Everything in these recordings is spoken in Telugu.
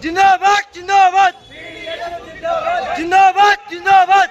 Cinnabat, cinnabat. Cinnabat, cinnabat.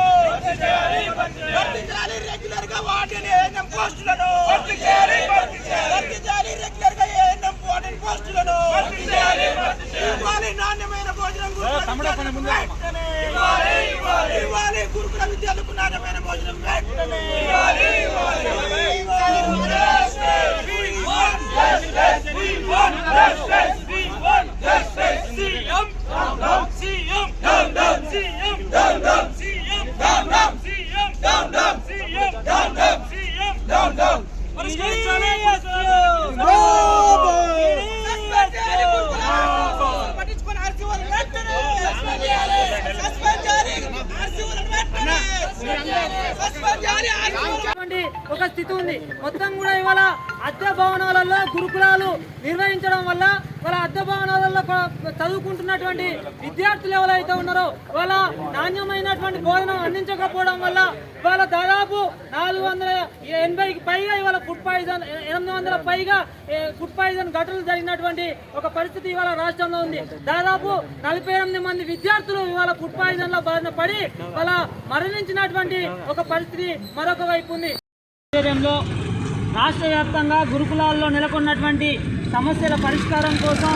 చేయాలి. సొంత భవనాలు వెంటనే. భర్తీ చేయాలి రెగ్యులర్ వార్డుని పోస్టులను. భర్తీ చేయాలి రెగ్యులర్గా పోస్టులను భర్తీ చేయాలి రెగ్యులర్గా ఏఎన్ఎం ఇవ్వాలి నాణ్యమైన భోజనం వెంటనే ఇవ్వాలి గురుకుల విద్యార్థులకు నాణ్యమైన భోజనం వెంటనే పట్టించుకొని ఆర్సీ వాళ్ళు వెంటనే సస్పెండ్ చేయాలి ఆర్సీ వాళ్ళు వెంటనే సస్పెండ్ చేయాలి ఆర్సీ వాళ్ళు ఉన్నటువంటి ఒక స్థితి ఉంది మొత్తం కూడా ఇవాళ అద్దె భవనాలలో గురుకులాలు నిర్వహించడం వల్ల వాళ్ళ అద్దె భవనాలలో చదువుకుంటున్నటువంటి విద్యార్థులు ఎవరైతే ఉన్నారో వాళ్ళ నాణ్యమైనటువంటి బోధన అందించకపోవడం వల్ల ఇవాళ దాదాపు నాలుగు వందల ఎనభైకి పైగా ఇవాళ ఫుడ్ పాయిజన్ ఎనిమిది వందల పైగా ఫుడ్ పాయిజన్ ఘటనలు జరిగినటువంటి ఒక పరిస్థితి ఇవాళ రాష్ట్రంలో ఉంది. దాదాపు నలభై ఎనిమిది మంది విద్యార్థులు ఇవాళ ఫుడ్ పాయిజన్లో బారిన పడి వాళ్ళ మరణించినటువంటి ఒక పరిస్థితి మరొక వైపు ఉంది. ఆధ్వర్యంలో రాష్ట్ర వ్యాప్తంగా గురుకులాల్లో నెలకొన్నటువంటి సమస్యల పరిష్కారం కోసం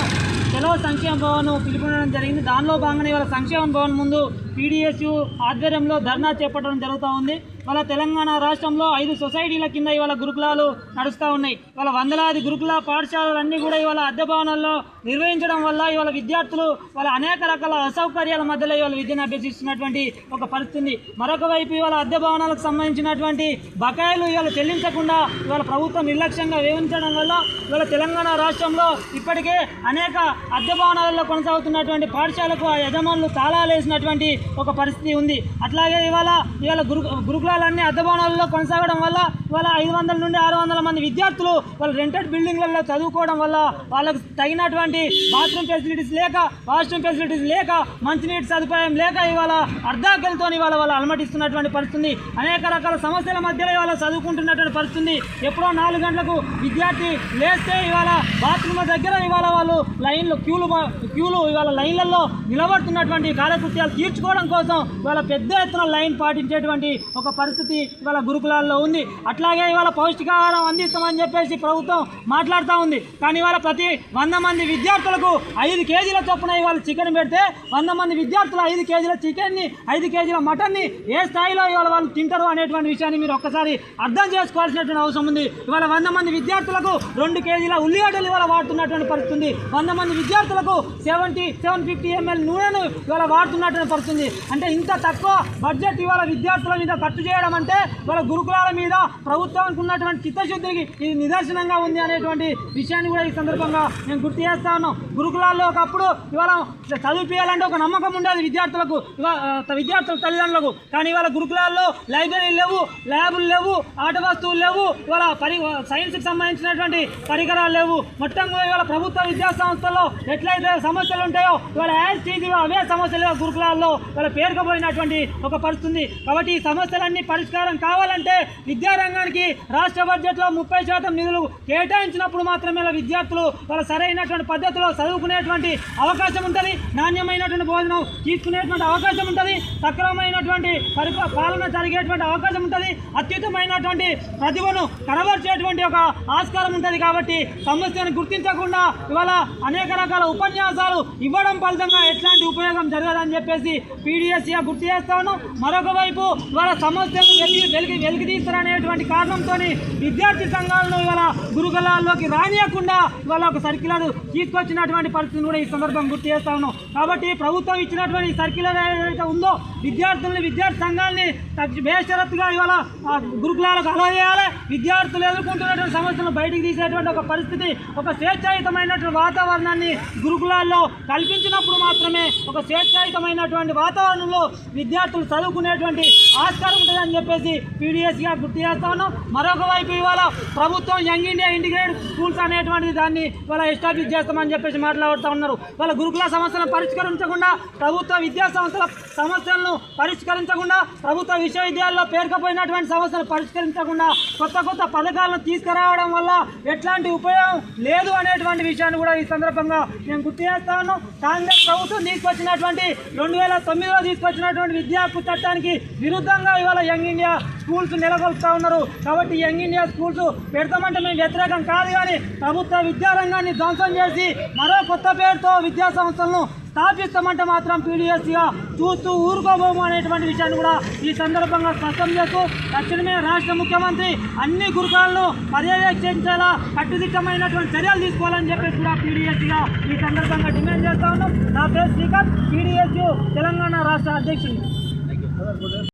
సెలవు సంక్షేమ భవన్ పిలుపునడం జరిగింది. దానిలో భాగంగా ఇవాళ సంక్షేమ భవన్ ముందు పీడిఎస్యు ఆధ్వర్యంలో ధర్నా చేపట్టడం జరుగుతూ ఉంది. వాళ్ళ తెలంగాణ రాష్ట్రంలో ఐదు సొసైటీల కింద ఇవాళ గురుకులాలు నడుస్తూ ఉన్నాయి. ఇవాళ వందలాది గురుకుల పాఠశాలలన్నీ కూడా ఇవాళ అద్దె భవనాల్లో నిర్వహించడం వల్ల ఇవాళ విద్యార్థులు వాళ్ళ అనేక రకాల అసౌకర్యాల మధ్యలో ఇవాళ విద్యను అభ్యసిస్తున్నటువంటి ఒక పరిస్థితి ఉంది. మరొక వైపు ఇవాళ అద్దె భవనాలకు సంబంధించినటువంటి బకాయిలు ఇవాళ చెల్లించకుండా ఇవాళ ప్రభుత్వం నిర్లక్ష్యంగా వేయించడం వల్ల ఇవాళ తెలంగాణ రాష్ట్రంలో ఇప్పటికే అనేక అద్దె భవనాలలో కొనసాగుతున్నటువంటి పాఠశాలకు ఆ యజమానులు తాళాలు వేసినటువంటి ఒక పరిస్థితి ఉంది. అట్లాగే ఇవాళ ఇవాళ గురు గురుకులాలన్నీ అద్దె భవనాలలో కొనసాగడం వల్ల ఇవాళ ఐదు వందల నుండి ఆరు వందల మంది విద్యార్థులు వాళ్ళు రెంటెడ్ బిల్డింగ్లలో చదువుకోవడం వల్ల వాళ్ళకు తగినటువంటి బాత్రూమ్ ఫెసిలిటీస్ లేక వాష్రూమ్ ఫెసిలిటీస్ లేక మంచినీటి సదుపాయం లేక ఇవాళ అర్ధాకలతో ఇవాళ వాళ్ళు అలమటిస్తున్నటువంటి పరిస్థితి అనేక రకాల సమస్యల మధ్యలో ఇవాళ చదువుకుంటున్నటువంటి పరిస్థితి ఎప్పుడో నాలుగు గంటలకు విద్యార్థి లేస్తే ఇవాళ బాత్రూమ్ దగ్గర ఇవాళ వాళ్ళు లైన్లు క్యూలు క్యూలు ఇవాళ లైన్లలో నిలబడుతున్నటువంటి కాలకృత్యాలు తీర్చుకోవడం కోసం ఇవాళ పెద్ద ఎత్తున లైన్ పాటించేటువంటి ఒక పరిస్థితి ఇవాళ గురుకులాల్లో ఉంది. అట్లా అట్లాగే ఇవాళ పౌష్టికాహారం అందిస్తామని చెప్పేసి ప్రభుత్వం మాట్లాడుతూ ఉంది. కానీ ఇవాళ ప్రతి వంద మంది విద్యార్థులకు ఐదు కేజీల చొప్పున ఇవాళ చికెన్ పెడితే వంద మంది విద్యార్థులు ఐదు కేజీల చికెన్ని ఐదు కేజీల మటన్ని ఏ స్థాయిలో ఇవాళ వాళ్ళు తింటారు అనేటువంటి విషయాన్ని మీరు ఒక్కసారి అర్థం చేసుకోవాల్సినటువంటి అవసరం ఉంది. ఇవాళ వంద మంది విద్యార్థులకు రెండు కేజీల ఉల్లిగడ్డలు ఇవాళ వాడుతున్నటువంటి పరిస్థితి ఉంది. వంద మంది విద్యార్థులకు సెవెంటీ సెవెన్ ఫిఫ్టీ ఎంఎల్ నూనెను ఇవాళ వాడుతున్నటువంటి పరిస్థితి అంటే ఇంత తక్కువ బడ్జెట్ ఇవాళ విద్యార్థుల మీద ఖర్చు చేయడం అంటే ఇవాళ గురుకులాల మీద ప్రభుత్వానికి ఉన్నటువంటి చిత్తశుద్ధికి ఇది నిదర్శనంగా ఉంది అనేటువంటి విషయాన్ని కూడా ఈ సందర్భంగా నేను గుర్తు చేస్తా ఉన్నాం. గురుకులాల్లో ఒకప్పుడు ఇవాళ చదివిపియాలంటే ఒక నమ్మకం ఉండేది విద్యార్థులకు. విద్యార్థుల తల్లిదండ్రులకు. కానీ ఇవాళ గురుకులాల్లో లైబ్రరీలు లేవు ల్యాబులు లేవు ఆట వస్తువులు లేవు. ఇవాళ పరి సైన్స్కి సంబంధించినటువంటి పరికరాలు లేవు. మొత్తం కూడా ఇవాళ ప్రభుత్వ విద్యా సంస్థల్లో ఎట్లయితే సమస్యలు ఉంటాయో ఇవాళ యాజ్ అవే సమస్యలు గురుకులాల్లో ఇవాళ పేరుకుపోయినటువంటి ఒక పరిస్థితి కాబట్టి ఈ సమస్యలన్నీ పరిష్కారం కావాలంటే విద్యారంగం రంగానికి రాష్ట్ర బడ్జెట్లో ముప్పై శాతం నిధులు కేటాయించినప్పుడు మాత్రమే విద్యార్థులు వాళ్ళ సరైనటువంటి పద్ధతిలో చదువుకునేటువంటి అవకాశం ఉంటుంది నాణ్యమైనటువంటి భోజనం తీసుకునేటువంటి అవకాశం ఉంటుంది సక్రమమైనటువంటి పరిపా పాలన జరిగేటువంటి అవకాశం ఉంటుంది అత్యుత్తమైనటువంటి ప్రతిభను కనబరిచేటువంటి ఒక ఆస్కారం ఉంటుంది కాబట్టి సమస్యను గుర్తించకుండా ఇవాళ అనేక రకాల ఉపన్యాసాలు ఇవ్వడం ఫలితంగా ఎట్లాంటి ఉపయోగం జరగదని చెప్పేసి పీడిఎస్సీగా గుర్తు చేస్తా ఉన్నాం. మరొక వైపు ఇవాళ సమస్యలను వెలికి వెలిగి వెలికి తీస్తారనేటువంటి కారణంతో విద్యార్థి సంఘాలను ఇవాళ గురుకులాల్లోకి రానియకుండా ఇవాళ ఒక సర్క్యులర్ తీసుకొచ్చినటువంటి పరిస్థితిని కూడా ఈ సందర్భం గుర్తు చేస్తా ఉన్నాం. కాబట్టి ప్రభుత్వం ఇచ్చినటువంటి సర్క్యులర్ ఏదైతే ఉందో విద్యార్థుల్ని విద్యార్థి సంఘాలని తక్ష- బేషరత్తుగా ఇవాళ గురుకులాలకు అలో చేయాలి. విద్యార్థులు ఎదుర్కొంటున్నటువంటి సమస్యలను బయటకు తీసేటువంటి ఒక పరిస్థితి ఒక స్వేచ్ఛాయుతమైనటువంటి వాతావరణాన్ని గురుకులాల్లో కల్పించినప్పుడు మాత్రమే ఒక స్వేచ్ఛాయుతమైనటువంటి వాతావరణంలో విద్యార్థులు చదువుకునేటువంటి ఆస్కారం ఉంటుందని చెప్పేసి పీడిఎస్గా గుర్తు చేస్తా ఉన్నాం మరొక వైపు ఇవాళ ప్రభుత్వం యంగ్ ఇండియా ఇంటిగ్రేటెడ్ స్కూల్స్ అనేటువంటి దాన్ని వాళ్ళ ఎస్టాబ్లిష్ చేస్తామని చెప్పేసి మాట్లాడుతూ ఉన్నారు. వాళ్ళ గురుకుల సమస్యలను పరిష్కరించకుండా ప్రభుత్వ విద్యా సంస్థల సమస్యలను పరిష్కరించకుండా ప్రభుత్వ విశ్వవిద్యాలయాల్లో పేర్కపోయినటువంటి సమస్యలు పరిష్కరించకుండా కొత్త కొత్త పథకాలను తీసుకురావడం వల్ల ఎట్లాంటి ఉపయోగం లేదు అనేటువంటి విషయాన్ని కూడా ఈ సందర్భంగా మేము గుర్తు చేస్తా ఉన్నాం. కాంగ్రెస్ ప్రభుత్వం తీసుకొచ్చినటువంటి రెండు వేల తొమ్మిదిలో తీసుకొచ్చినటువంటి విద్యా హక్కు చట్టానికి విరుద్ధంగా ఇవాళ యంగ్ ఇండియా స్కూల్స్ నెలకొల్పుతా ఉన్నారు. కాబట్టి యంగ్ ఇండియా స్కూల్స్ పెడతామంటే మేము వ్యతిరేకం కాదు కానీ ప్రభుత్వ విద్యారంగాన్ని ధ్వంసం చేసి మరో కొత్త పేరుతో విద్యా సంస్థలను స్థాపిస్తామంటే మాత్రం పీడిఎస్గా చూస్తూ ఊరుకోబోము అనేటువంటి విషయాన్ని కూడా ఈ సందర్భంగా స్పష్టం చేస్తూ తక్షణమే రాష్ట్ర ముఖ్యమంత్రి అన్ని గురుకులను పర్యవేక్షించేలా కట్టుదిట్టమైనటువంటి చర్యలు తీసుకోవాలని చెప్పేసి కూడా పీడిఎస్గా ఈ సందర్భంగా డిమాండ్ చేస్తా ఉన్నాం. నా పేరు శ్రీకాంత్ పీడిఎస్ తెలంగాణ రాష్ట్ర అధ్యక్షుడు.